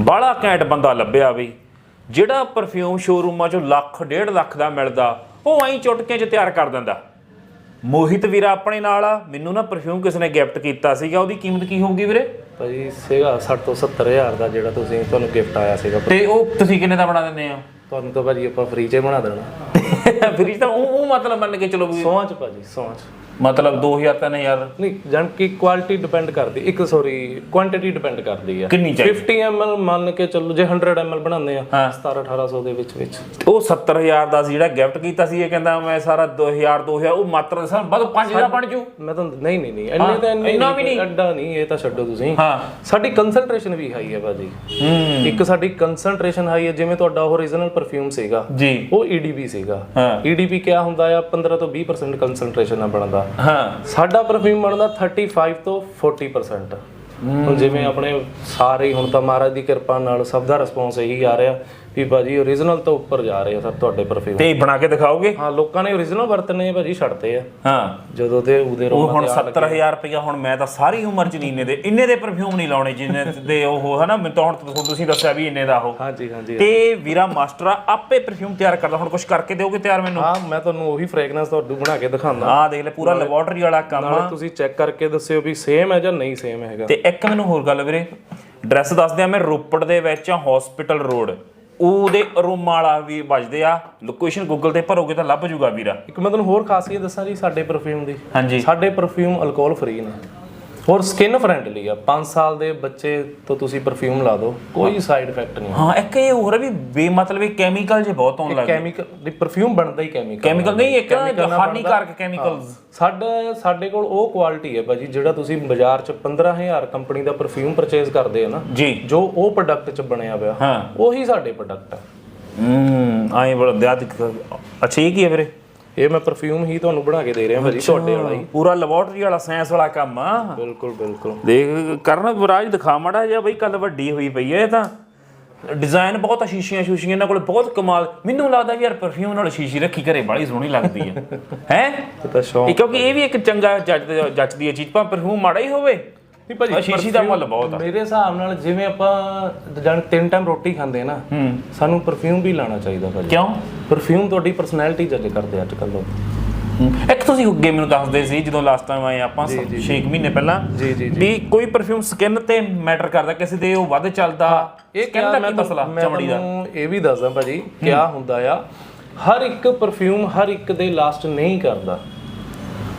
ਬਾਹਲਾ ਘੈਂਟ ਬੰਦਾ ਲੱਭਿਆ ਬਈ ਜਿਹੜਾ ਪਰਫਿਊਮ ਸ਼ੋਰੂਮਾਂ 'ਚੋਂ ਲੱਖ ਡੇਢ ਲੱਖ ਦਾ ਮਿਲਦਾ ਉਹ ਐਂ ਚੁਟਕਿਆਂ 'ਚ ਤਿਆਰ ਕਰ ਦਿੰਦਾ। ਮੋਹਿਤ ਵੀਰਾ ਆਪਣੇ ਨਾਲ ਆ ਮੈਨੂੰ ਨਾ ਪਰਫਿਊਮ ਕਿਸ ਨੇ ਗਿਫਟ ਕੀਤਾ ਸੀਗਾ ਉਹਦੀ ਕੀਮਤ ਕੀ ਹੋਊਗੀ ਵੀਰੇ? ਭਾਜੀ ਸੀਗਾ 60 ਤੋਂ 70 ਹਜ਼ਾਰ ਦਾ ਜਿਹੜਾ ਤੁਸੀਂ ਤੁਹਾਨੂੰ ਗਿਫਟ ਆਇਆ ਸੀਗਾ। ਤੇ ਉਹ ਤੁਸੀਂ ਕਿੰਨੇ ਦਾ ਬਣਾ ਦਿੰਦੇ ਆ? ਤੁਹਾਨੂੰ ਤਾਂ ਭਾਜੀ ਆਪਾਂ ਫ੍ਰੀ 'ਚ ਹੀ ਬਣਾ ਦੇਣਾ। ਫ੍ਰਿਜ ਤਾਂ ਉਹ ਉਹ ਮਤਲਬ ਮੰਨ ਕੇ ਚਲੋ ਵੀ ਸੌਂਚ ਭਾਜੀ ਸੌਂਚ ਮਤਲਬ 2000 3000 ਨਹੀਂ ਜਾਣ ਕਿ ਕੁਆਲਿਟੀ ਡਿਪੈਂਡ ਕਰਦੀ ਇੱਕ ਸੌਰੀ ਕੁਆਂਟੀਟੀ ਡਿਪੈਂਡ ਕਰਦੀ ਆ। ਕਿੰਨੀ ਚਾਹੀਦੀ? 50 ml ਮੰਨ ਕੇ ਚੱਲੋ ਜੇ 100 ml ਬਣਾਉਂਦੇ ਆ ਹਾਂ। 17 1800 ਦੇ ਵਿੱਚ ਵਿੱਚ। ਉਹ 70000 ਦਾ ਸੀ ਜਿਹੜਾ ਗਿਫਟ ਕੀਤਾ ਸੀ ਇਹ ਕਹਿੰਦਾ ਮੈਂ ਸਾਰਾ 2000 2000 ਉਹ ਮਾਤਰ ਸਰ ਬਸ 5000 ਬਣ ਜੂ। ਮੈਂ ਤਾਂ ਨਹੀਂ ਨਹੀਂ ਨਹੀਂ ਇੰਨੇ ਤਾਂ ਇੰਨੇ ਵੀ ਨਹੀਂ। ਅੱਡਾ ਨਹੀਂ ਇਹ ਤਾਂ ਛੱਡੋ ਤੁਸੀਂ। ਹਾਂ। ਸਾਡੀ ਕੰਸੈਂਟ੍ਰੇਸ਼ਨ ਵੀ ਹਾਈ ਹੈ ਭਾਜੀ। ਹੂੰ। ਇੱਕ ਸਾਡੀ ਕੰਸੈਂਟ੍ਰੇਸ਼ਨ ਹਾਈ ਹੈ ਜਿਵੇਂ ਤੁਹਾਡਾ ਉਹ ਓਰੀਜਨਲ ਪਰਫਿਊਮ ਸੀਗਾ। ਜੀ। ਉਹ EDP ਸੀਗਾ। ਹਾਂ। EDP ਕਿਆ ਹੁੰਦਾ ਆ? 15 ਤੋਂ 20% ਕੰਸੈਂਟ੍ਰੇਸ਼ਨ ਨਾਲ ਬਣਦਾ ਹਾਂ। ਸਾਡਾ ਪਰਫਿਊਮ ਬਣਦਾ 35 ਤੋਂ 40% ਹੁਣ ਜਿਵੇਂ ਆਪਣੇ ਸਾਰੇ ਹੁਣ ਤਾਂ ਮਹਾਰਾਜ ਦੀ ਕਿਰਪਾ ਨਾਲ ਸਭ ਦਾ ਰਿਸਪੌਂਸ ਇਹੀ ਆ ਰਿਹਾ। ਵੀ ਭਾਜੀ ਓਰੀਜਨਲ ਤੋਂ ਉੱਪਰ ਜਾ ਰਹੇ ਆ ਸਰ ਤੁਹਾਡੇ ਪਰਫਿਊਮ ਤੇ ਬਣਾ ਕੇ ਦਿਖਾਓਗੇ? ਹਾਂ ਲੋਕਾਂ ਨੇ ਓਰੀਜਨਲ ਵਰਤਨੇ ਭਾਜੀ ਛੱਡਤੇ ਆ। ਹਾਂ। ਜਦੋਂ ਤੇ ਉਹਦੇ ਉਹ ਰੋਮਾਂ ਹੁਣ 70000 ਰੁਪਇਆ ਹੁਣ ਮੈਂ ਤਾਂ ਸਾਰੀ ਉਮਰ ਚ ਨਹੀਂ ਇੰਨੇ ਦੇ ਇੰਨੇ ਦੇ ਪਰਫਿਊਮ ਨਹੀਂ ਲਾਉਣੇ ਜਿੰਨੇ ਦੇ ਉਹ ਹਨਾ ਮੈਂ ਤਾਂ ਹੁਣ ਤੁਹਾਨੂੰ ਤੁਸੀਂ ਦੱਸਿਆ ਵੀ ਇੰਨੇ ਦਾ ਉਹ। ਹਾਂਜੀ ਹਾਂਜੀ ਤੇ ਵੀਰਾ ਮਾਸਟਰ ਆਪੇ ਪਰਫਿਊਮ ਤਿਆਰ ਕਰਦਾ ਹੁਣ ਕੁਝ ਕਰਕੇ ਦਿਓਗੇ ਤਿਆਰ ਮੈਨੂੰ? ਹਾਂ ਮੈਂ ਤੁਹਾਨੂੰ ਉਹੀ ਫ੍ਰੈਗਰੈਂਸ ਤੁਹਾਨੂੰ ਬਣਾ ਕੇ ਦਿਖਾਉਂਦਾ। ਆਹ ਦੇਖ ਲੈ ਪੂਰਾ ਲੈਬੋਰਟਰੀ ਵਾਲਾ ਕੰਮ ਆ। ਤੁਸੀਂ ਚੈੱਕ ਕਰਕੇ ਦੱਸਿਓ ਵੀ ਸੇਮ ਹੈ ਜਾਂ ਨਹੀਂ ਸੇਮ ਹੈਗਾ। ਤੇ ਇੱਕ ਮੈਨੂੰ ਹੋਰ ਗੱਲ ਵੀਰੇ ਐਡਰੈਸ ਦੱਸ ਦਿਆਂ ਮੈਂ ਰੋਪੜ ਦੇ ਵਿੱਚ ਹਸਪੀਟਲ ਰੋਡ ਉਹਦੇ ਰੂਮ ਵਾਲਾ ਵੀ ਵੱਜਦੇ ਆ। ਲੋਕੇਸ਼ਨ ਗੂਗਲ ਤੇ ਭਰੋਗੇ ਤਾਂ ਲੱਭ ਜੂਗਾ ਵੀਰਾ। ਇੱਕ ਮੈਂ ਤੁਹਾਨੂੰ ਹੋਰ ਖਾਸੀਅਤ ਦੱਸਾਂ ਜੀ ਸਾਡੇ ਪਰਫਿਊਮ ਦੀ। ਹਾਂਜੀ। ਸਾਡੇ ਪਰਫਿਊਮ ਅਲਕੋਹਲ ਫ੍ਰੀ ਨੇ। ਹੋਰ ਸਕਿਨ ਫ੍ਰੈਂਡਲੀ ਆ। 5 ਸਾਲ ਦੇ ਬੱਚੇ ਤੋਂ ਤੁਸੀਂ ਪਰਫਿਊਮ ਲਾ ਦਿਓ ਕੋਈ ਸਾਈਡ ਇਫੈਕਟ ਨਹੀਂ ਹਾਂ ਇੱਕ ਇਹ ਹੋਰ ਵੀ ਬੇਮਤਲਬੀ ਕੈਮੀਕਲ ਜੇ ਬਹੁਤ ਆਉਣ ਲੱਗ ਗਏ। ਕੈਮੀਕਲ ਦੀ ਪਰਫਿਊਮ ਬਣਦਾ ਹੀ ਕੈਮੀਕਲ ਕੈਮੀਕਲ ਨਹੀਂ ਇੱਕ ਹਾਨੀਕਾਰਕ ਕੈਮੀਕਲਸ ਸਾਡਾ ਸਾਡੇ ਕੋਲ ਉਹ ਕੁਆਲਿਟੀ ਹੈ ਭਾਜੀ ਜਿਹੜਾ ਤੁਸੀਂ ਬਾਜ਼ਾਰ 'ਚ 15000 ਕੰਪਨੀ ਦਾ ਪਰਫਿਊਮ ਪਰਚੇਜ਼ ਕਰਦੇ ਆ ਨਾ ਜੀ। ਜੋ ਉਹ ਪ੍ਰੋਡਕਟ 'ਚ ਬਣਿਆ ਹੋਇਆ ਹਾਂ। ਉਹੀ ਸਾਡੇ ਪ੍ਰੋਡਕਟ ਆ। ਹੂੰ ਆਏ ਬੜਾ ਦਿਆਦ ਅੱਛਾ ਇਹ ਕੀ ਹੈ ਵੀਰੇ? ਇਹ ਮੈਂ ਪਰਫਿਊਮ ਹੀ ਤੁਹਾਨੂੰ ਬਣਾ ਕੇ ਦੇ ਰਿਹਾ ਭਾਜੀ ਤੁਹਾਡੇ ਵਾਲਾ ਹੀ। ਪੂਰਾ ਲੈਬੋਰਟਰੀ ਵਾਲਾ ਸਾਇੰਸ ਵਾਲਾ ਕੰਮ ਆ। ਬਿਲਕੁਲ ਬਿਲਕੁਲ। ਦੇਖ ਕਰਨ ਵਿਰਾਜ ਦਿਖਾ ਮਾੜਾ ਜਿਹਾ ਬਈ ਕੱਲ ਵੱਡੀ ਹੋਈ ਪਈ ਹੈ ਇਹ ਤਾਂ। ਡਿਜ਼ਾਈਨ ਬਹੁਤ ਆ ਸ਼ੀਸ਼ੀਆਂ ਸ਼ੂਸ਼ੀਆਂ ਇਹਨਾਂ ਕੋਲ ਬਹੁਤ ਕਮਾਲ। ਮੈਨੂੰ ਲੱਗਦਾ ਵੀ ਯਾਰ ਪਰਫਿਊਮ ਨਾਲ ਸ਼ੀਸ਼ੀ ਰੱਖੀ ਘਰੇ ਬੜੀ ਸੋਹਣੀ ਲੱਗਦੀ ਹੈ ਹੈ? ਇਹ ਤਾਂ ਸ਼ੌਂਕ ਕਿਉਂਕਿ ਇਹ ਵੀ ਇੱਕ ਚੰਗਾ ਜੱਜ ਜੱਜਦੀ ਹੈ ਚੀਜ਼ ਭਾਵੇਂ ਪਰਫਿਊਮ ਮਾੜਾ ਹੀ ਹੋਵੇ। ਨਹੀਂ ਭਾਜੀ ਆਹ ਸ਼ੀਸ਼ੀ ਦਾ ਮੁੱਲ ਬਹੁਤ ਆ। ਮੇਰੇ ਹਿਸਾਬ ਨਾਲ ਜਿਵੇਂ ਆਪਾਂ ਜਾਨ ਤਿੰਨ ਟਾਈਮ ਰੋਟੀ ਖਾਂਦੇ ਨਾ ਸਾਨੂੰ ਪਰਫਿਊਮ ਵੀ ਲਾਣਾ ਚਾਹੀਦਾ ਭਾਜੀ। ਕਿਉਂ? ਪਰਫਿਊਮ ਤੁਹਾਡੀ ਪਰਸਨੈਲਿਟੀ ਜੱਜ ਕਰਦੇ ਅੱਜ ਕੱਲ੍ਹ ਲੋਕ। ਇੱਕ ਤੁਸੀਂ ਅੱਗੇ ਮੈਨੂੰ ਦੱਸਦੇ ਸੀ ਜਦੋਂ ਲਾਸਟ ਟਾਈਮ ਆਏ ਆਪਾਂ 6 ਮਹੀਨੇ ਪਹਿਲਾਂ ਜੀ ਜੀ ਵੀ ਕੋਈ ਪਰਫਿਊਮ ਸਕਿਨ ਤੇ ਮੈਟਰ ਕਰਦਾ ਕਿਸੇ ਦੇ ਉਹ ਵੱਧ ਚੱਲਦਾ ਇਹ skin ਦਾ ਮੈਂ ਕੀ ਮਸਲਾ ਮੈਂ ਚਮੜੀ ਦਾ? ਤੁਹਾਨੂੰ ਇਹ ਵੀ ਦੱਸਦਾ ਭਾਜੀ ਕਿਆ ਹੁੰਦਾ ਆ ਹਰ ਇੱਕ ਪਰਫਿਊਮ ਹਰ ਇੱਕ ਦੇ ਲਾਸਟ ਨਹੀਂ ਕਰਦਾ।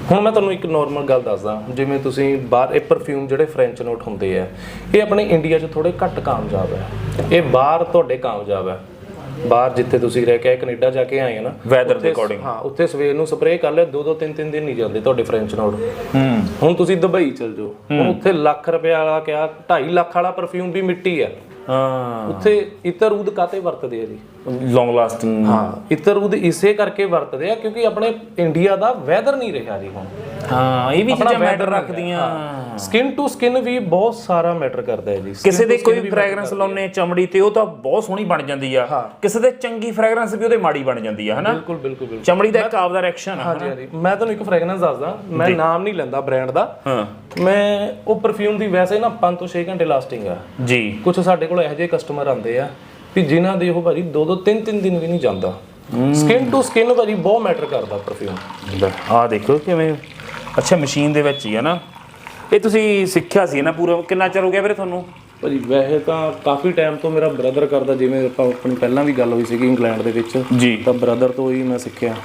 ਹੁਣ ਮੈਂ ਤੁਹਾਨੂੰ ਇੱਕ ਨਾਰਮਲ ਗੱਲ ਦੱਸਦਾ ਜਿਵੇਂ ਤੁਸੀਂ ਬਾਹਰ ਇਹ ਪਰਫਿਊਮ ਜਿਹੜੇ ਫ੍ਰੈਂਚ ਨੋਟ ਹੁੰਦੇ ਆ ਇਹ ਆਪਣੇ ਇੰਡੀਆ 'ਚ ਥੋੜੇ ਘੱਟ ਕਾਮਯਾਬ ਹੈ ਇਹ ਬਾਹਰ ਤੁਹਾਡੇ ਕਾਮਯਾਬ ਹੈ ਬਾਹਰ ਜਿੱਥੇ ਤੁਸੀਂ ਰਹਿ ਕੇ ਆਏ ਕੈਨੇਡਾ ਜਾ ਕੇ ਆਏ ਆ ਨਾ ਵੈਦਰ ਦੇ ਅਕੋਰਡਿੰਗ ਹਾਂ ਉੱਥੇ ਸਵੇਰ ਨੂੰ ਸਪਰੇਅ ਕਰ ਲਿਆ ਦੋ ਦੋ ਤਿੰਨ ਤਿੰਨ ਦਿਨ ਨਹੀਂ ਜਾਂਦੇ ਤੁਹਾਡੇ ਫ੍ਰੈਂਚ ਨੋਟ ਹੂੰ। ਹੁਣ ਤੁਸੀਂ ਦੁਬਈ ਚਲ ਜਾਓ। ਹੁਣ ਉੱਥੇ ਲੱਖ ਰੁਪਏ ਵਾਲਾ ਕਿਹਾ 2.5 ਲੱਖ ਵਾਲਾ ਪਰਫਿਊਮ ਵੀ ਮਿੱਟੀ ਹੈ ਹਾਂ। ਉੱਥੇ ਇਤਰੂਦ ਕਾਤੇ ਵਰਤਦੇ ਆ ਜੀ? ਲੌਂਗ ਲਾਸਟਿੰਗ ਹਾਂ ਇਤਰੂਦ ਇਸੇ ਕਰਕੇ ਵਰਤਦੇ ਆ ਕਿਉਂਕਿ ਆਪਣੇ ਇੰਡੀਆ ਦਾ ਵੈਦਰ ਨਹੀਂ ਰਿਹਾ ਜੀ ਹੁਣ। ਹਾਂ ਇਹ ਵੀ ਚੀਜ਼ਾਂ ਮੈਟਰ ਰੱਖਦੀਆਂ। ਸਕਿਨ ਟੂ ਸਕਿਨ ਵੀ ਬਹੁਤ ਸਾਰਾ ਮੈਟਰ ਕਰਦਾ ਹੈ ਜੀ। ਕਿਸੇ ਦੇ ਕੋਈ ਫ੍ਰੈਗਰੈਂਸ ਲਾਉਨੇ ਚਮੜੀ ਤੇ ਉਹ ਤਾਂ ਬਹੁਤ ਸੋਹਣੀ ਬਣ ਜਾਂਦੀ ਆ। ਕਿਸੇ ਦੇ ਚੰਗੀ ਫ੍ਰੈਗਰੈਂਸ ਵੀ ਉਹਦੇ ਮਾੜੀ ਬਣ ਜਾਂਦੀ ਆ ਹਨਾ? ਬਿਲਕੁਲ ਬਿਲਕੁਲ ਬਿਲਕੁਲ। ਚਮੜੀ ਦਾ ਇੱਕ ਆਪਦਾ ਰਿਐਕਸ਼ਨ ਆ ਹਾਂਜੀ ਹਾਂਜੀ। ਮੈਂ ਤੁਹਾਨੂੰ ਇੱਕ ਫ੍ਰੈਗਰੈਂਸ ਦੱਸਦਾ। ਮੈਂ ਨਾਮ ਨਹੀਂ ਲੈਂਦਾ ਬ੍ਰਾਂਡ ਦਾ। ਹਾਂ। ਮੈਂ ਉਹ ਪਰਫਿਊਮ ਦੀ ਵੈਸੇ ਨਾ 5 ਤੋਂ 6 ਘੰਟੇ ਲਾਸਟਿੰਗ ਆ। ਜੀ। ਕੁਝ ਸਾਡੇ ਕੋਲ ਇਹੋ ਜਿਹੇ ਕਸਟਮਰ ਆਉਂਦੇ ਆ। ਵੀ ਜਿਨ੍ਹਾਂ ਦੇ ਉਹ ਭਾਜੀ ਦੋ ਦੋ ਤਿੰਨ ਤਿੰਨ ਦਿਨ ਵੀ ਨਹੀਂ ਜਾਂਦਾ। ਸਕਿਨ ਟੂ ਸਕਿਨ ਭਾਜੀ ਬਹੁਤ ਮੈਟਰ ਕਰਦਾ ਪਰਫਿਊਮ ਆ ਦੇਖੋ ਕਿਵੇਂ ਅੱਛਾ ਮਸ਼ੀਨ ਦੇ ਵਿੱਚ ਹੀ ਆ ਨਾ। ਇਹ ਤੁਸੀਂ ਸਿੱਖਿਆ ਸੀ ਨਾ ਪੂਰਾ ਕਿੰਨਾ ਚਿਰ ਹੋ ਗਿਆ ਵੀਰੇ ਤੁਹਾਨੂੰ? ਭਾਜੀ ਵੈਸੇ ਤਾਂ ਕਾਫੀ ਟਾਈਮ ਤੋਂ ਮੇਰਾ ਬ੍ਰਦਰ ਕਰਦਾ ਜਿਵੇਂ ਆਪਾਂ ਆਪਣੀ ਪਹਿਲਾਂ ਵੀ ਗੱਲ ਹੋਈ ਸੀਗੀ ਇੰਗਲੈਂਡ ਦੇ ਵਿੱਚ। ਜੀ। ਤਾਂ ਬ੍ਰਦਰ ਤੋਂ ਹੀ ਮੈਂ ਸਿੱਖਿਆ।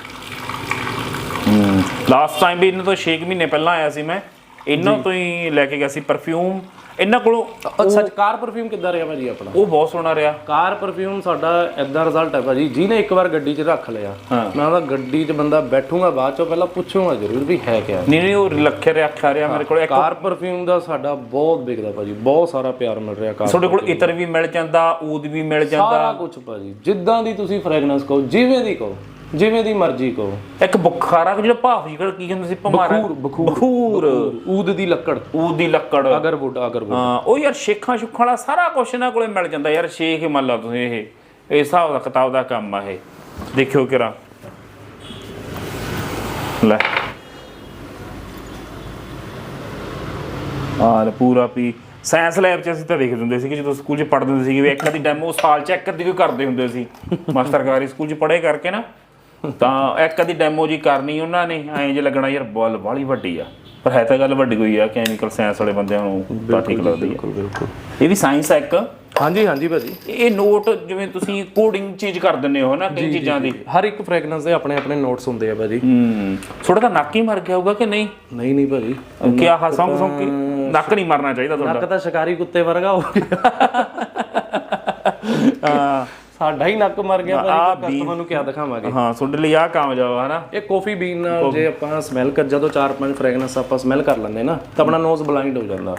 ਲਾਸਟ ਟਾਈਮ ਵੀ ਇਹਨਾਂ ਤੋਂ 6 ਮਹੀਨੇ ਪਹਿਲਾਂ ਆਇਆ ਸੀ ਮੈਂ। ਇਹਨਾਂ ਤੋਂ ਹੀ ਲੈ ਕੇ ਗਿਆ ਸੀ ਪਰਫਿਊਮ ਇਹਨਾਂ ਕੋਲੋਂ ਸੱਚ ਕਾਰ ਪਰਫਿਊਮ ਕਿੱਦਾਂ ਰਿਹਾ ਭਾਜੀ ਆਪਣਾ? ਉਹ ਬਹੁਤ ਸੋਹਣਾ ਰਿਹਾ। ਕਾਰ ਪਰਫਿਊਮ ਸਾਡਾ ਐਦਾਂ ਰਿਜ਼ਲਟ ਹੈ ਭਾਜੀ। ਜਿਹਨੇ ਇੱਕ ਵਾਰ ਗੱਡੀ 'ਚ ਰੱਖ ਲਿਆ ਮੈਂ ਉਹਦਾ ਗੱਡੀ 'ਚ ਬੰਦਾ ਬੈਠੂਗਾ ਬਾਅਦ ਚੋਂ ਪਹਿਲਾਂ ਪੁੱਛੂਗਾ ਜ਼ਰੂਰ ਵੀ ਹੈ ਕਿਆ। ਨਹੀਂ ਨਹੀਂ ਉਹ ਲੱਖੇ ਖਾ ਰਿਹਾ ਮੇਰੇ ਕੋਲ। ਕਾਰ ਪਰਫਿਊਮ ਦਾ ਸਾਡਾ ਬਹੁਤ ਵਿਕਦਾ ਭਾਜੀ। ਬਹੁਤ ਸਾਰਾ ਪਿਆਰ ਮਿਲ ਰਿਹਾ ਕਾਰ ਤੁਹਾਡੇ ਕੋਲ ਇਤਰ ਵੀ ਮਿਲ ਜਾਂਦਾ ਊਦ ਵੀ ਮਿਲ ਜਾਂਦਾ। ਸਾਰਾ ਕੁਝ ਭਾਜੀ। ਜਿੱਦਾਂ ਦੀ ਤੁਸੀਂ ਫ੍ਰੈਗਰੈਂਸ ਕਹੋ ਜਿਵੇਂ ਦੀ ਕਹੋ। ਜਿਵੇਂ ਦੀ ਮਰਜ਼ੀ ਕਹੋ। ਇੱਕ ਬੁਖਾਰਾ ਜਿਹੜਾ ਭਾਫ ਜਿਹੜਾ ਕੀ ਕਹਿੰਦੇ ਸੀ ਭਮਾਰਾ ਬਖੂਰ ਬਖੂਰ ਊਦ ਦੀ ਲੱਕੜ। ਊਦ ਦੀ ਲੱਕੜ। Agarwood agarwood. ਹਾਂ ਉਹ ਯਾਰ ਸ਼ੇਖਾਂ ਸ਼ੁਖਾਂ ਵਾਲਾ ਸਾਰਾ ਕੁਝ ਇਹਨਾਂ ਕੋਲੇ ਮਿਲ ਜਾਂਦਾ ਯਾਰ ਸ਼ੇਖ ਮੰਨ ਲਾ ਤੁਸੀਂ ਇਹ। ਇਹ ਹਿਸਾਬ ਦਾ ਕਿਤਾਬ ਦਾ ਕੰਮ ਆ ਇਹ। ਦੇਖਿਓ ਕਿਰਾ। ਲੈ। ਆ ਲੈ ਪੂਰਾ ਪੀ ਸਾਇੰਸ ਲੈਬ 'ਚ ਅਸੀਂ ਤਾਂ ਦੇਖਦੇ ਹੁੰਦੇ ਸੀ ਕਿ ਜਦੋਂ ਸਕੂਲ 'ਚ ਪੜ੍ਹਦੇ ਹੁੰਦੇ ਸੀ ਵੀ ਇੱਕ ਅੱਧੀ ਡੈਮੋ ਸਾਲ 'ਚ ਇੱਕ ਅੱਧੀ ਕੋਈ ਕਰਦੇ ਹੁੰਦੇ ਸੀ। ਮਾਸਟਰਕਾਰੀ ਸਕੂਲ 'ਚ ਪੜ੍ਹੇ ਕਰਕੇ ਨਾ ਤਾਂ ਇੱਕ ਅੱਧੀ ਡੈਮੋ ਜੀ ਕਰਨੀ ਉਹਨਾਂ ਨੇ ਐਂ ਜੇ ਲੱਗਣਾ ਯਾਰ ਬੋਲ ਬਾਲੀ ਵੱਡੀ ਆ। ਪਰ ਹੈ ਤਾਂ ਗੱਲ ਵੱਡੀ ਹੋਈ ਆ ਕੈਮੀਕਲ ਸਾਇੰਸ ਵਾਲੇ ਬੰਦਿਆਂ ਨੂੰ ਤਾਂ ਠੀਕ ਲੱਗਦੀ ਆ। ਬਿਲਕੁਲ ਇਹ ਵੀ ਸਾਇੰਸ ਆ ਇੱਕ? ਹਾਂਜੀ ਹਾਂਜੀ ਭਾਜੀ। ਇਹ ਨੋਟ ਜਿਵੇਂ ਤੁਸੀਂ ਕੋਡਿੰਗ ਚੀਜ਼ ਕਰ ਦਿੰਦੇ ਹੋ ਨਾ ਕਈ ਚੀਜ਼ਾਂ ਦੀ। ਹਰ ਇੱਕ ਫ੍ਰੈਗਰੈਂਸ ਦੇ ਆਪਣੇ ਆਪਣੇ ਨੋਟਸ ਹੁੰਦੇ ਆ ਭਾਜੀ। ਹੂੰ। ਥੋੜਾ ਤਾਂ ਨੱਕ ਹੀ ਮਰ ਗਿਆ ਹੋਊਗਾ ਕਿ ਨਹੀਂ? ਨਹੀਂ ਨਹੀਂ ਭਾਜੀ। ਕਿ ਆਹ ਸੌਂਗ ਸੌਂਗ ਕੇ ਨੱਕ ਨਹੀਂ ਮਰਨਾ ਚਾਹੀਦਾ ਤੁਹਾਡਾ। ਨੱਕ ਤਾਂ ਸ਼ਿਕਾਰੀ ਕੁੱਤੇ ਵਰਗਾ ਹੋ ਗਿਆ। ਹਾਂ। ਸਾਡਾ ਹੀ ਨੱਕ ਮਰ ਗਿਆ ਭਾਜੀ ਕਸਟਮਰ ਨੂੰ ਕੀ ਦਿਖਾਵਾਂਗੇ? ਹਾਂ ਤੁਹਾਡੇ ਲਈ ਆਹ ਕਾਮਯਾਬ ਹੈ ਨਾ ਇਹ ਕਾਫੀ ਬੀਨ ਨਾਲ ਜੇ ਆਪਾਂ ਸਮੈਲ ਕਰ ਜਦੋਂ ਚਾਰ ਪੰਜ ਫ੍ਰੈਗਰੈਂਸ ਆਪਾਂ ਸਮੈਲ ਕਰ ਲੈਂਦੇ ਨਾ ਤਾਂ ਆਪਣਾ ਨੋਜ਼ ਬਲਾਈਂਡ ਹੋ ਜਾਂਦਾ।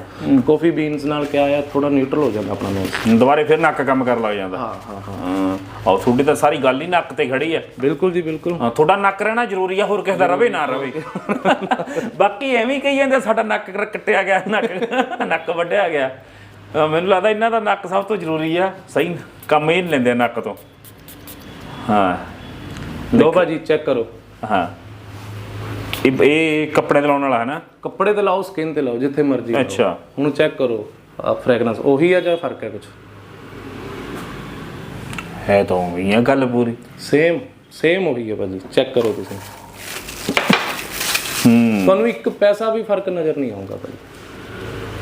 ਕਾਫੀ ਬੀਨਸ ਨਾਲ ਕਿਆ ਆ ਥੋੜਾ ਨਿਊਟਰਲ ਹੋ ਜਾਂਦਾ ਆਪਣਾ ਨੋਜ਼ ਦੁਬਾਰੇ ਫਿਰ ਨੱਕ ਕੰਮ ਕਰਨ ਲੱਗ ਜਾਂਦਾ। ਹਾਂ ਹਾਂ ਹਾਂ। ਆਹ ਤੁਹਾਡੀ ਤਾਂ ਸਾਰੀ ਗੱਲ ਹੀ ਨੱਕ ਤੇ ਖੜੀ ਹੈ ਬਿਲਕੁਲ ਜੀ ਬਿਲਕੁਲ। ਹਾਂ ਤੁਹਾਡਾ ਨੱਕ ਰਹਿਣਾ ਜ਼ਰੂਰੀ ਆ ਹੋਰ ਕਿਸੇ ਦਾ ਰਵੇ ਨਾ ਰਵੇ। ਬਾਕੀ ਐਵੇਂ ਕਹੀ ਜਾਂਦੇ ਸਾਡਾ ਨੱਕ ਕੱਟਿਆ ਗਿਆ ਨੱਕ ਨੱਕ ਵੱਢਿਆ ਗਿਆ। ਅਹ ਮੈਨੂੰ ਲੱਗਦਾ ਇਹਨਾਂ ਦਾ ਨੱਕ ਸਭ ਤੋਂ ਜ਼ਰੂਰੀ ਆ ਸਹੀ ਕੰਮ ਇਹ ਨੀ ਲੈਂਦੇ ਨੱਕ ਤੋਂ। ਹਾਂ। ਲੋ ਭਾਜੀ ਚੈੱਕ ਕਰੋ। ਹਾਂ। ਇਹ ਇਹ ਕੱਪੜੇ ਤੇ ਲਾਉਣ ਵਾਲਾ ਹੈ ਨਾ? ਕੱਪੜੇ ਤੇ ਲਾਓ ਸਕਿਨ ਤੇ ਲਾਓ ਜਿੱਥੇ ਮਰਜ਼ੀ ਲਾਓ। ਅੱਛਾ। ਹੁਣ ਚੈੱਕ ਕਰੋ ਆ ਫ੍ਰੈਗਰੈਂਸ ਉਹੀ ਆ ਜਾਂ ਫ਼ਰਕ ਹੈ ਕੁਝ ਹੈ ਤਾਂ ਉਵੇਂ ਆ ਗੱਲ ਪੂਰੀ। ਸੇਮ ਸੇਮ ਉਹੀ ਹੈ ਭਾਜੀ ਚੈੱਕ ਕਰੋ ਤੁਸੀਂ। ਹੂੰ। ਤੁਹਾਨੂੰ ਇੱਕ ਪੈਸਾ ਵੀ ਫ਼ਰਕ ਨਜ਼ਰ ਨਹੀਂ ਆਉਂਦਾ ਭਾਜੀ।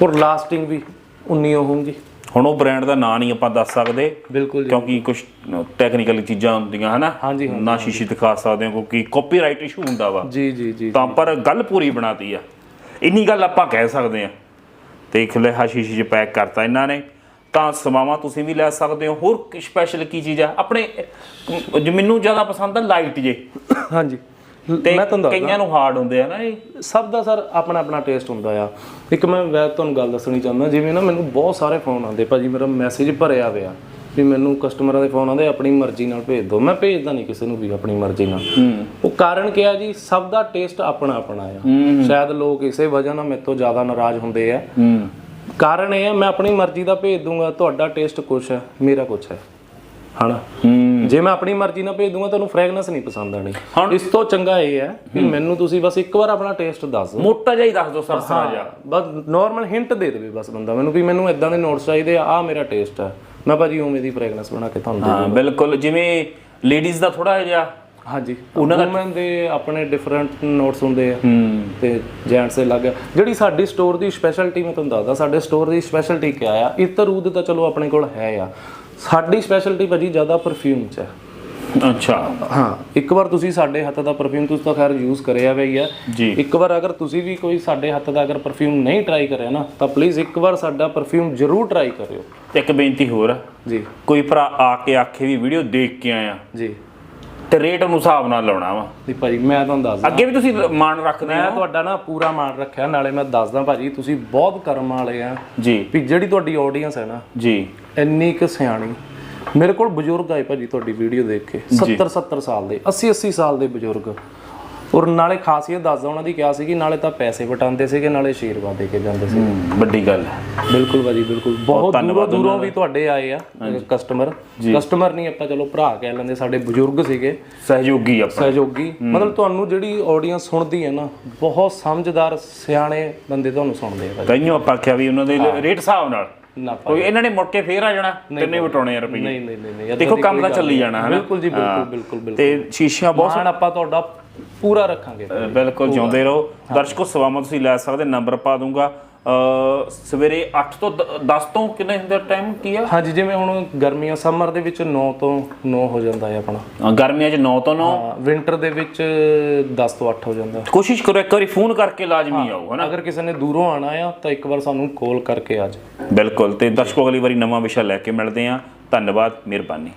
ਔਰ ਲਾਸਟਿੰਗ ਵੀ। ਉਨੀ ਹੋਊਗੀ। ਹੁਣ ਉਹ ਬ੍ਰਾਂਡ ਦਾ ਨਾਂ ਨਹੀਂ ਆਪਾਂ ਦੱਸ ਸਕਦੇ ਬਿਲਕੁਲ ਕਿਉਂਕਿ ਕੁਝ ਟੈਕਨੀਕਲ ਚੀਜ਼ਾਂ ਹੁੰਦੀਆਂ ਹਨਾ? ਹਾਂਜੀ, ਨਾ ਸ਼ੀਸ਼ੀ ਦਿਖਾ ਸਕਦੇ ਹੋ ਕਿਉਂਕਿ ਕਾਪੀਰਾਈਟ ਇਸ਼ੂ ਹੁੰਦਾ ਵਾ। ਜੀ ਜੀ ਜੀ ਤਾਂ ਪਰ ਗੱਲ ਪੂਰੀ ਬਣਾਤੀ ਆ। ਇੰਨੀ ਗੱਲ ਆਪਾਂ ਕਹਿ ਸਕਦੇ ਆ। ਤੇ ਖੁੱਲੇ ਹਾ ਸ਼ੀਸ਼ੀ 'ਚ ਪੈਕ ਕਰਤਾ ਇਹਨਾਂ ਨੇ। ਤਾਂ ਸਮਾਵਾਂ ਤੁਸੀਂ ਵੀ ਲੈ ਸਕਦੇ ਹੋ। ਹੋਰ ਸਪੈਸ਼ਲ ਕੀ ਚੀਜ਼ ਆ? ਆਪਣੇ ਮੈਨੂੰ ਜ਼ਿਆਦਾ ਪਸੰਦ ਆ ਲਾਈਟ ਜੇ। ਹਾਂਜੀ। ਤੇ ਮੈਂ ਤੁਹਾਨੂੰ ਕਈਆਂ ਨੂੰ ਹਾਰਡ ਹੁੰਦੇ ਆ ਨਾ ਇਹ। ਸਭ ਦਾ ਸਰ ਆਪਣਾ ਆਪਣਾ ਟੇਸਟ ਹੁੰਦਾ ਆ। ਇੱਕ ਮੈਂ ਵੈ ਤੁਹਾਨੂੰ ਗੱਲ ਦੱਸਣੀ ਚਾਹੁੰਦਾ ਜਿਵੇਂ ਨਾ ਮੈਨੂੰ ਬਹੁਤ ਸਾਰੇ ਫੋਨ ਆਉਂਦੇ ਭਾਜੀ ਮੇਰਾ ਮੈਸੇਜ ਭਰਿਆ ਹੋਇਆ ਵੀ ਮੈਨੂੰ ਕਸਟਮਰਾਂ ਦੇ ਫੋਨ ਆਉਂਦੇ ਆਪਣੀ ਮਰਜ਼ੀ ਨਾਲ ਭੇਜ ਦਿਓ। ਮੈਂ ਭੇਜਦਾ ਨਹੀਂ ਕਿਸੇ ਨੂੰ ਵੀ ਆਪਣੀ ਮਰਜ਼ੀ ਨਾਲ। ਉਹ ਕਾਰਨ ਕੀ ਆ ਜੀ? ਸਭ ਦਾ ਟੇਸਟ ਆਪਣਾ ਆਪਣਾ ਆ। ਸ਼ਾਇਦ ਲੋਕ ਇਸੇ ਵਜ੍ਹਾ ਨਾਲ ਮੇਰੇ ਤੋਂ ਜ਼ਿਆਦਾ ਨਾਰਾਜ਼ ਹੁੰਦੇ ਆ। ਕਾਰਨ ਇਹ ਹੈ ਮੈਂ ਆਪਣੀ ਮਰਜ਼ੀ ਦਾ ਭੇਜ ਦੂੰਗਾ ਤੁਹਾਡਾ ਟੇਸਟ ਕੁਛ ਹੈ ਮੇਰਾ ਕੁਛ ਹੈ। ਹਨਾ? ਹੂੰ। ਜੇ ਮੈਂ ਆਪਣੀ ਮਰਜ਼ੀ ਨਾਲ ਭੇਜ ਦੂੰਗਾ ਤੁਹਾਨੂੰ ਫ੍ਰੈਗਨੈਂਸ ਨਹੀਂ ਪਸੰਦ ਆਣੀ ਇਸ ਤੋਂ ਚੰਗਾ ਇਹ ਹੈ ਕਿ ਮੈਨੂੰ ਤੁਸੀਂ ਬਸ ਇੱਕ ਵਾਰ ਆਪਣਾ ਟੇਸਟ ਦੱਸ ਦਿਓ। ਮੋਟਾ ਜਿਹਾ ਹੀ ਦੱਸ ਦਿਓ ਸਰਸਰਾ ਜਿਹਾ। ਬਸ ਨਾਰਮਲ ਹਿੰਟ ਦੇ ਦੇਵੇ ਬਸ ਬੰਦਾ ਮੈਨੂੰ ਵੀ ਮੈਨੂੰ ਇਦਾਂ ਦੇ ਨੋਟਸ ਚਾਹੀਦੇ ਆ ਆ ਮੇਰਾ ਟੇਸਟ ਹੈ ਮੈਂ ਭਾਜੀ ਉਵੇਂ ਦੀ ਫ੍ਰੈਗਨੈਂਸ ਬਣਾ ਕੇ ਤੁਹਾਨੂੰ ਦੇ ਹਾਂ ਬਿਲਕੁਲ ਜਿਵੇਂ ਲੇਡੀਜ਼ ਦਾ ਥੋੜਾ ਜਿਹਾ। ਹਾਂਜੀ ਉਹਨਾਂ ਦਾ ਦੇ ਆਪਣੇ ਡਿਫਰੈਂਟ ਨੋਟਸ ਹੁੰਦੇ ਆ। ਤੇ ਜੈਂਟਸ ਦੇ ਅਲੱਗ। ਜਿਹੜੀ ਸਾਡੀ ਸਟੋਰ ਦੀ ਸਪੈਸ਼ਲਟੀ ਮੈਂ ਤੁਹਾਨੂੰ ਦੱਸਦਾ ਸਾਡੇ ਸਟੋਰ ਦੀ ਸਪੈਸ਼ਲਟੀ ਕੀ ਆ? ਇਤਰੂਦ ਤਾਂ ਚਲੋ ਆਪਣੇ ਕੋਲ ਹੈ ਆ। ਸਾਡੀ ਸਪੈਸ਼ਲਟੀ ਭਾਜੀ ਜ਼ਿਆਦਾ ਪਰਫਿਊਮ ਚ ਹੈ। ਅੱਛਾ। ਹਾਂ ਇੱਕ ਵਾਰ ਤੁਸੀਂ ਸਾਡੇ ਹੱਥ ਦਾ ਪਰਫਿਊਮ ਤੁਸੀਂ ਤਾਂ ਖੈਰ ਯੂਜ਼ ਕਰਿਆ ਹੈ ਜੀ। ਇੱਕ ਵਾਰ ਅਗਰ ਤੁਸੀਂ ਵੀ ਕੋਈ ਸਾਡੇ ਹੱਥ ਦਾ ਅਗਰ ਪਰਫਿਊਮ ਨਹੀਂ ਟਰਾਈ ਕਰਿਆ ਨਾ ਤਾਂ ਪਲੀਜ਼ ਇੱਕ ਵਾਰ ਸਾਡਾ ਪਰਫਿਊਮ ਜ਼ਰੂਰ ਟਰਾਈ ਕਰਿਓ। ਇੱਕ ਬੇਨਤੀ ਹੋਰ ਆ। ਜੀ। ਕੋਈ ਭਰਾ ਆ ਕੇ ਆਖੇ ਵੀ ਵੀਡੀਓ ਦੇਖ ਕੇ ਆਇਆ। ਜੀ। ਤੇ ਰੇਟ ਨੂੰ ਹਿਸਾਬ ਨਾਲ ਲਾਉਣਾ ਵਾ। ਦੀ ਭਾਜੀ ਮੈਂ ਤੁਹਾਨੂੰ ਦੱਸਦਾ। ਅੱਗੇ ਵੀ ਤੁਸੀਂ ਮਾਣ ਰੱਖਦੇ ਮੈਂ ਹੋ? ਤੁਹਾਡਾ ਨਾ ਪੂਰਾ ਮਾਣ ਰੱਖਿਆ ਨਾਲੇ ਮੈਂ ਦੱਸਦਾ ਭਾਜੀ ਤੁਸੀਂ ਬਹੁਤ ਕਰਮ ਵਾਲੇ ਆ। ਜੀ। ਵੀ ਜਿਹੜੀ ਤੁਹਾਡੀ ਆਡੀਅנס ਹੈ ਨਾ ਜੀ। ਇੰਨੀ ਕੁ ਸਿਆਣੀ। ਮੇਰੇ ਕੋਲ ਬਜ਼ੁਰਗ ਆਏ ਭਾਜੀ ਤੁਹਾਡੀ ਵੀਡੀਓ ਦੇਖ ਕੇ 70 70 ਸਾਲ ਦੇ 80 80 ਸਾਲ ਦੇ ਬਜ਼ੁਰਗ। ਔਰ ਨਾਲੇ ਖਾਸੀਅਤ ਦੱਸਦਾ ਉਹਨਾਂ ਦੀ ਕਿਹਾ ਸੀ ਕਿ ਨਾਲੇ ਤਾਂ ਪੈਸੇ ਵਟਾਉਂਦੇ ਸੀਗੇ ਨਾਲੇ ਆਸ਼ੀਰਵਾਦ ਦੇ ਕੇ ਜਾਂਦੇ ਸੀ ਵੱਡੀ ਗੱਲ ਹੈ। ਬਿਲਕੁਲ ਭਾਜੀ ਬਿਲਕੁਲ। ਬਹੁਤ ਦੂਰੋਂ ਦੂਰੋਂ ਵੀ ਤੁਹਾਡੇ ਆਏ ਆ ਕਸਟਮਰ ਕਸਟਮਰ ਨਹੀਂ ਆਪਾਂ ਚਲੋ ਭਰਾ ਕਹਿ ਲੈਂਦੇ ਸਾਡੇ ਬਜ਼ੁਰਗ ਸੀਗੇ। ਸਹਿਯੋਗੀ ਆਪਾਂ ਸਹਿਯੋਗੀ। ਮਤਲਬ ਤੁਹਾਨੂੰ ਜਿਹੜੀ ਆਡੀਅנס ਸੁਣਦੀ ਹੈ ਨਾ ਬਹੁਤ ਸਮਝਦਾਰ ਸਿਆਣੇ ਬੰਦੇ ਤੁਹਾਨੂੰ ਸੁਣਦੇ ਆ ਕਈਓ ਆਪਾਂ ਆਖਿਆ ਵੀ ਉਹਨਾਂ ਦੇ ਰੇਟ ਹਿਸਾਬ ਨਾਲ। ਨਾ ਕੋਈ ਇਹਨਾਂ ਨੇ ਮੁੜ ਕੇ ਫੇਰ ਆ ਜਾਣਾ ਤੈਨੂੰ ਵਟਾਉਣੇ ਆ ਰੁਪਏ ਨਹੀਂ ਨਹੀਂ ਨਹੀਂ ਦੇਖੋ ਕੰਮ ਤਾਂ ਚੱਲੀ ਜਾਣਾ ਹੈ ਬਿਲਕੁਲ ਜੀ ਬਿਲਕੁਲ ਬਿਲਕੁਲ ਬਿਲਕੁਲ। ਤੇ ਸ਼ੀਸ਼ੀਆਂ ਬਹੁਤ ਮਾਣ ਆਪਾਂ ਤੁਹਾਡਾ ਪੂਰਾ ਰੱਖਾਂਗੇ। ਬਿਲਕੁਲ ਜਿਉਂਦੇ ਰਹੋ। ਦਰਸ਼ਕੋ ਸਵਾਮਤ ਤੁਸੀਂ ਲੈ ਸਕਦੇ ਨੰਬਰ ਪਾ ਦੂੰਗਾ। ਸਵੇਰੇ 8 ਤੋਂ 10 ਤੋਂ ਕਿੰਨੇ ਹੁੰਦਾ ਟਾਈਮ ਕੀ ਆ? ਹਾਂਜੀ ਜਿਵੇਂ ਹੁਣ ਗਰਮੀਆਂ ਸਮਰ ਦੇ ਵਿੱਚ 9 ਤੋਂ 9 ਹੋ ਜਾਂਦਾ ਹੈ ਆਪਣਾ। ਗਰਮੀਆਂ 'ਚ 9 ਤੋਂ 9 ਵਿੰਟਰ ਦੇ ਵਿੱਚ 10 ਤੋਂ 8 ਹੋ ਜਾਂਦਾ। ਕੋਸ਼ਿਸ਼ ਕਰੋ ਇੱਕ ਵਾਰੀ ਫੋਨ ਕਰਕੇ ਲਾਜ਼ਮੀ ਆਓ ਹਨਾ? ਅਗਰ ਕਿਸੇ ਨੇ ਦੂਰੋਂ ਆਣਾ ਆ ਤਾਂ ਇੱਕ ਵਾਰ ਸਾਨੂੰ ਕਾਲ ਕਰਕੇ ਆ ਜਾਓ। ਬਿਲਕੁਲ ਤੇ ਦਰਸ਼ਕੋ ਅਗਲੀ ਵਾਰੀ ਨਵਾਂ ਵਿਸ਼ਾ ਲੈ ਕੇ ਮਿਲਦੇ ਆ ਧੰਨਵਾਦ ਮਿਹਰਬਾਨੀ।